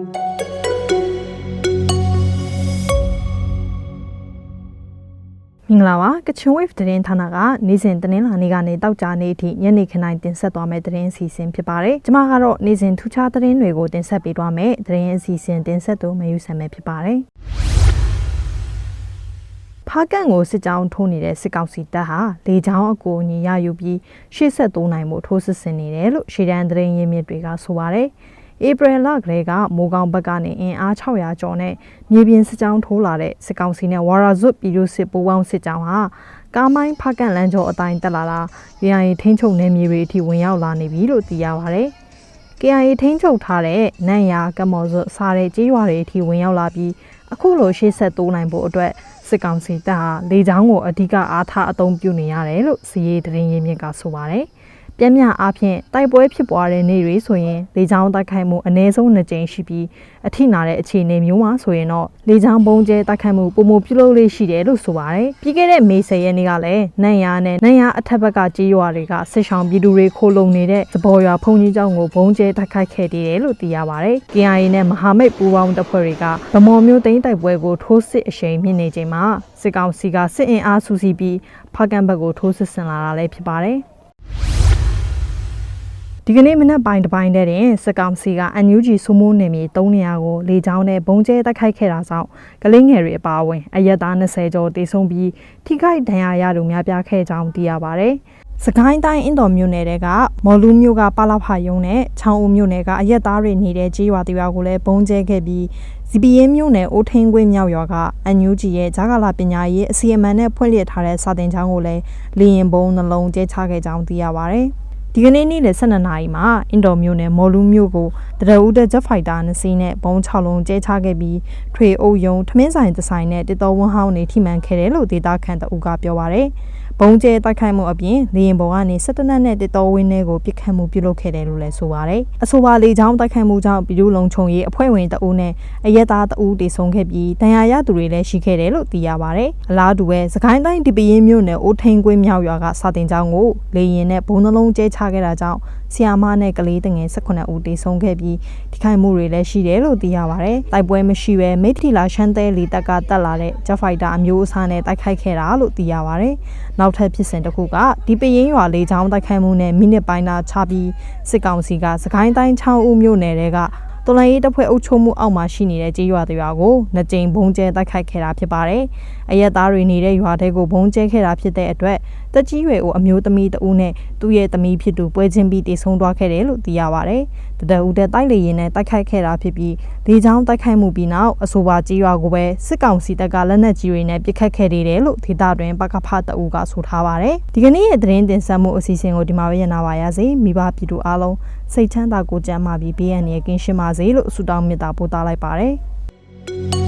မင်္ဂလာပါကချင် wave သတင်းဌာနကနေ့စဉ်သတင်းလာနေကနေတောက်ကြနေသည့်ညနေခင်းတိုင်းတင်ဆက်သွားမယ့်သတင်းအစီအစဉ်ဖြစ်ပါတယ်။ကျွန်မကတော့နေ့စဉ်ထူးခြားသတင်းတွေကိုတင်ဆက်ပေးသွားမယ်သတင်းအစီအစဉ်တင်ဆက်သူမယူဆမယ်ဖြစ်ပါတယ်။ဖားကန်ကိုစစ်ကြောင်းထိုးနေတဲ့စစ်ကောင်စီတပ်ဟာလေကြောင်းအကူအညီရယူပြီးရှေ့ဆက်တိုးနိုင်မှုထိုးစစ်ဆင်နေတယ်လို့ရှေ့တန်းသတင်းရင်းမြစ်တွေကဆိုပါတယ်။ ဧပြီလကလေးကမိုးကောင်းဘက်ကနေအင်အား600ကျော်နဲ့မြေပြင်စစ်ကြောင်းထိုးလာတဲ့စစ်ကောင်စီနဲ့ဝါရာဇွတ်ပြည်သူစစ်ပူးပေါင်းစစ်ကြောင်းဟာကားမိုင်းဖကန့်လန်းကျော်အတိုင်းတက်လာတာ KIA ထိန်းချုပ်နယ်မြေတွေအထိဝင်ရောက်လာနေပြီလို့သိရပါဗျ။ KIA ထိန်းချုပ်ထားတဲ့နန့်ယာကမော်ဇွတ်စားတဲ့ကြေးရွာတွေအထိဝင်ရောက်လာပြီးအခုလိုရှေ့ဆက်တိုးနိုင်ဖို့အတွက်စစ်ကောင်စီတပ်ဟာလေကြောင်းကိုအဓိကအားထားအသုံးပြုနေရတယ်လို့စီရေးသတင်းရင်းမြစ်ကဆိုပါတယ်။ ပြင်းပြအားဖြင့်တိုက်ပွဲဖြစ်ပွားတဲ့နေ့တွေဆိုရင်လေကြောင်းတိုက်ခိုက်မှုအ ਨੇ ဆုံးနှစ်ကြိမ်ရှိပြီးအထိနာတဲ့အခြေအနေမျိုးမှာဆိုရင်တော့လေကြောင်းပုံကျဲတိုက်ခိုက်မှုပုံမပြုလုပ်လေးရှိတယ်လို့ဆိုပါတယ်။ပြီးခဲ့တဲ့မေ10ရက်နေ့ကလည်းနန်ယာနဲ့နန်ယာအထက်ဘက်ကကြေးရွာတွေကစစ်ဆောင်ပြည်သူတွေခိုးလုံနေတဲ့သဘော်ရွာဖုန်ကြီးကျောင်းကိုဘုံကျဲတိုက်ခိုက်ခဲ့တယ်လို့သိရပါတယ်။ KIA နဲ့မဟာမိတ်ပူးပေါင်းတပ်ဖွဲ့တွေကဗမော်မျိုးသိန်းတိုက်ပွဲကိုထိုးစစ်အရှိန်မြင့်နေချိန်မှာစစ်ကောင်စီကစစ်အင်အားစုစည်းပြီးဖားကန်ဘက်ကိုထိုးစစ်ဆင်လာတာလည်းဖြစ်ပါတယ်။ ဒီကနေ့မနက်ပိုင်းတစ်ပိုင်းတည်းတင်စကောင်စီက NUG စုမိုးနယ်မြေ3နေရာကိုလေကြောင်းနဲ့ဘုံကျဲတိုက်ခိုက်ခဲ့တာကြောင့်ကလေးငယ်တွေအပါအဝင်အရက်သား20ကျော်တေဆုံးပြီးထိခိုက်ဒဏ်ရာရသူများပြားခဲ့ကြောင်းသိရပါဗျ။စကိုင်းတိုင်းအင်တော်မြို့နယ်တဲကမော်လူမြို့ကပါလာဖာယုံနဲ့ချောင်းဦးမြို့နယ်ကအရက်သားတွေနေတဲ့ကြေးရွာတရွာကိုလည်းဘုံကျဲခဲ့ပြီးစီပီရဲမြို့နယ်အိုးထင်းကွင်းမြောက်ရွာကအန်ယူဂျီရဲ့ဂျာကာလာပညာရေးအစီအမံနဲ့ဖွင့်လှစ်ထားတဲ့စာတင်ကျောင်းကိုလည်းလေရင်ဘုံနှလုံးကျဲချခဲ့ကြောင်းသိရပါဗျ။ ဒီကနေ့နေ့လယ်12နာရီမှာအင်ဒိုမြို့နယ်မော်လူမြို့ကိုတရဦးတဲ့ဂျက်ဖိုက်တာနှစ်စီးနဲ့ဘုံ6လုံးကျဲချခဲ့ပြီးထွေအုပ်ယုံထမင်းဆိုင်တဆိုင်နဲ့တတော်ဝန်းဟောင်းနေထိမှန်ခဲ့တယ်လို့ဒေတာခန်တအူကပြောပါရယ် ဘုံကျဲတိုက်ခိုက်မှုအပြင်လေရင်ပေါ်ကနေစစ်တနက်နဲ့တတော်ဝင်းထဲကိုပစ်ခတ်မှုပြုလုပ်ခဲ့တယ်လို့လည်းဆိုပါရယ်အဆိုပါလေကြောင်းတိုက်ခိုက်မှုကြောင့်ပြည်သူလုံခြုံရေးအဖွဲ့ဝင်တအူးနဲ့အရက်သားတအူးတေဆုံးခဲ့ပြီးဒဏ်ရာရသူတွေလည်းရှိခဲ့တယ်လို့သိရပါရယ်အလားတူပဲစကိုင်းတိုင်းဒီပရင်မြို့နယ်အိုးထိန်ကွင်းမြောက်ရွာကစာတင်ကျောင်းကိုလေရင်နဲ့ဘုံနှလုံးကျဲချခဲ့တာကြောင့်ဆီယာမနဲ့ကလေးတငယ်18ဦးတေဆုံးခဲ့ပြီးထိခိုက်မှုတွေလည်းရှိတယ်လို့သိရပါဗျ။တိုက်ပွဲမရှိဘဲမိထီလာရှမ်းသဲလီတပ်ကတက်လာတဲ့ဂျက်ဖိုက်တာအမျိုးအစားနဲ့တိုက်ခိုက်ခဲ့တာလို့သိရပါဗျ။နောက်ထပ်ဖြစ်စဉ်တစ်ခုကဒီပရင်ရွာလေးချောင်းတိုက်ခိုက်မှုနဲ့မိနစ်ပိုင်းသာချပြီးစစ်ကောင်စီကစကိုင်းတိုင်း6ဦးမြို့နယ်တွေကတော်လိုင်းရေးတပ်ဖွဲ့အုပ်ချုပ်မှုအောက်မှာရှိနေတဲ့ကြေးရွာတွေရွာကိုနှစ်ကြိမ်ဘုံကျဲတိုက်ခိုက်ခဲ့တာဖြစ်ပါတယ်။အရက်သားတွေနေတဲ့ရွာတွေကိုဘုံကျဲခဲ့တာဖြစ်တဲ့အတွက်တက်ကြီးရွယ်ကိုအမျိုးသမီးတဦးနဲ့သူ့ရဲ့သမီးဖြစ်သူပွဲချင်းပြီးတည်ဆုံသွားခဲ့တယ်လို့သိရပါတယ်။တတဦးတဲ့တိုက်လေရင်နဲ့တိုက်ခိုက်ခဲ့တာဖြစ်ပြီး လေချောင်းတိုက်ခိုက်မှုပြီးနောက်အဆိုပါကြီးရွာကိုပဲစစ်ကောင်စီတပ်ကလက်နက်ကြီးတွေနဲ့ပစ်ခတ်ခဲ့တယ်လို့ဒေသတွင်ပကဖတအူကဆိုထားပါတယ်။ဒီကနေ့ရဲ့သတင်းတင်ဆက်မှုအစီအစဉ်ကိုဒီမှာပဲရနာပါရစေ။မိဘပြည်သူအားလုံးစိတ်ချမ်းသာကိုကြမ်းမာပြီးဘေးအန္တရာယ်ကင်းရှင်းပါစေလို့ဆုတောင်းမေတ္တာပို့သလိုက်ပါတယ်။